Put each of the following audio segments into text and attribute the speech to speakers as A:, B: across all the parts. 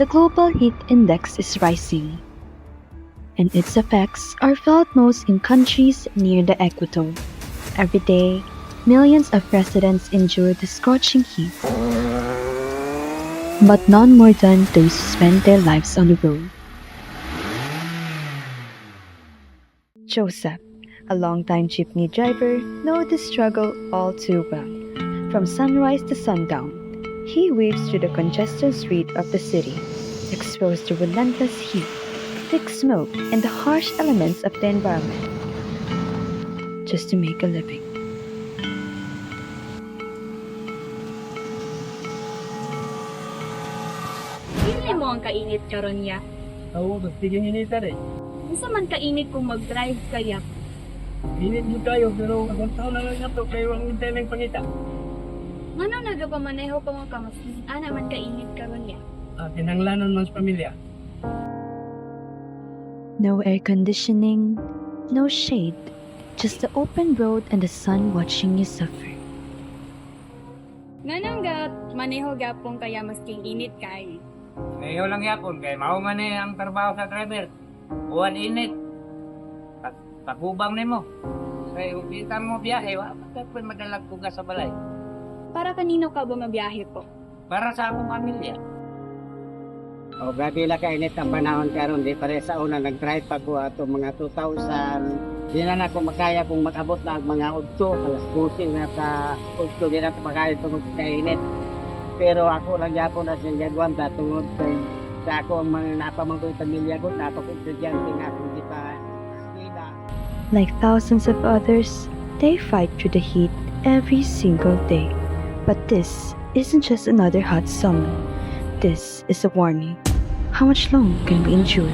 A: the global heat index is rising, and its effects are felt most in countries near the equator. Every day, millions of residents endure the scorching heat, but none more than those who spend their lives on the road. Joseph, a longtime jeepney driver, knows the struggle all too well. From sunrise to sundown, he weaves through the congested street of the city, exposed to relentless heat, thick smoke, and the harsh elements of the environment, just to make a living.
B: Hindi mo ang kainit karon ya.
C: Oo, mas tiging initan eh.
B: Unsa man kainit kung mag-drive kaya?
C: Init din tayo, pero abang taon na lang na to, kayo ang hintay ng pangita.
B: Ngano nagapamaneho pa mo ka mas ana man kainit karon ya.
C: Ah, kinanglanon man sa pamilya.
A: No air conditioning, no shade, just the open road and the sun watching you suffer.
B: Nganong gat maneho gapon kaya mas king init kay.
D: Ngayon lang yapon, kay mao man eh ang trabaho sa driver. Buwan init. Pag pagubang nimo. Kay upita mo biyahe, wa pa pud madalag ko sa balay.
B: Para kanino ka ba mabiyahe po?
D: Para sa akong pamilya.
E: O grabe lang kainit ang panahon karon di pare sa una nag-drive pa ko ato mga 2000 di na ako makaya kung mag-abot na ang mga udto alas 12 na sa udto di na ako makaya tungod sa kainit pero ako lang yapon na siyang gagawin tungod kay sa ako ang mga napamangkoy pamilya ko napakong estudyante nga kung di pa
A: Like thousands of others, they fight through the heat every single day. But this isn't just another hot summer. This is a warning. How much longer can we endure?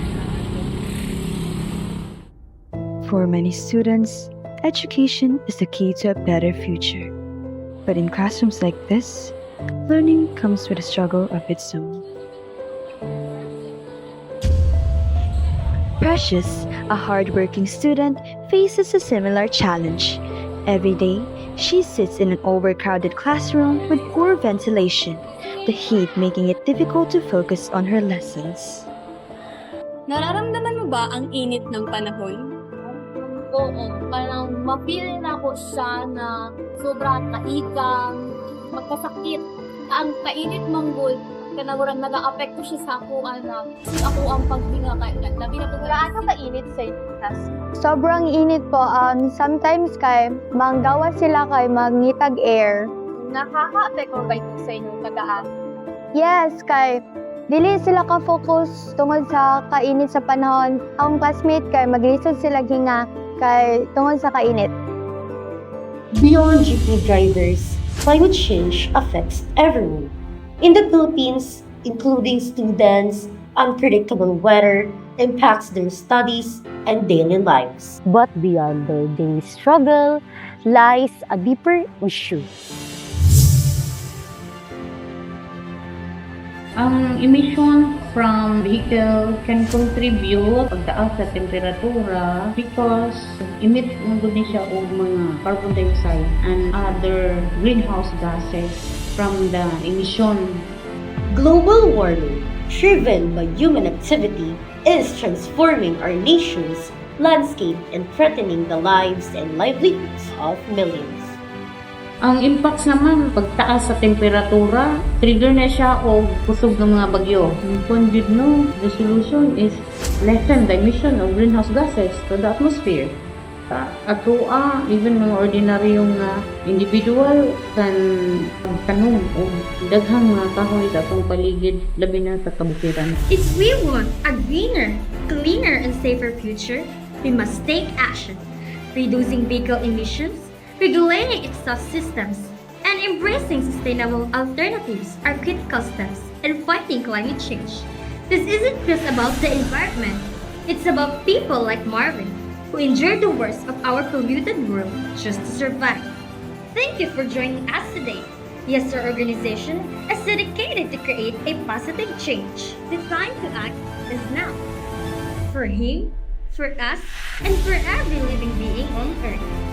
A: For many students, education is the key to a better future. But in classrooms like this, learning comes with a struggle of its own. Precious, a hardworking student, faces a similar challenge. Every day, she sits in an overcrowded classroom with poor ventilation, the heat making it difficult to focus on her lessons.
B: Nararamdaman mo ba ang init ng panahon?
F: Oo, parang mapili na ako siya na sobrang kaikang, magkasakit. Ang kainit manggol, kanawurang nag-aapekto siya sa ako, anak. Kasi ako ang paghinga kay labi na
G: Gaano kainit sa itas? Sobrang init po. Um, sometimes kay manggawa sila kay mangitag air.
F: Nakaka-apekto ba ito sa inyong tagaan?
G: Yes, kay dili sila ka-focus tungod sa kainit sa panahon. Ang classmate kay maglisod sila hinga kay tungod sa kainit.
H: Beyond jeepney drivers, climate change affects everyone. In the Philippines, including students, unpredictable weather impacts their studies and daily lives.
I: But beyond their daily struggle lies a deeper issue.
J: Ang emission from vehicle can contribute pagtaas sa temperatura because emit ni siya og mga carbon dioxide and other greenhouse gases from the emission
H: Global warming, driven by human activity, is transforming our nation's landscape and threatening the lives and livelihoods of millions.
J: Ang impacts naman, pagtaas sa temperatura, trigger na siya o kusog ng mga bagyo. Yun no, the solution is lessen the emission of greenhouse gases to the atmosphere. Ato ah, even mga uh, individual kan kanong o daghang mga kahoy sa atong paligid labi na sa kabukiran.
K: If we want a greener, cleaner, and safer future, we must take action, reducing vehicle emissions, regulating exhaust systems, and embracing sustainable alternatives are critical steps in fighting climate change. This isn't just about the environment, it's about people like Marvin, who endure the worst of our polluted world just to survive. Thank you for joining us today. Yes, our organization is dedicated to create a positive change. The time to act is now. For him, for us, and for every living being on Earth.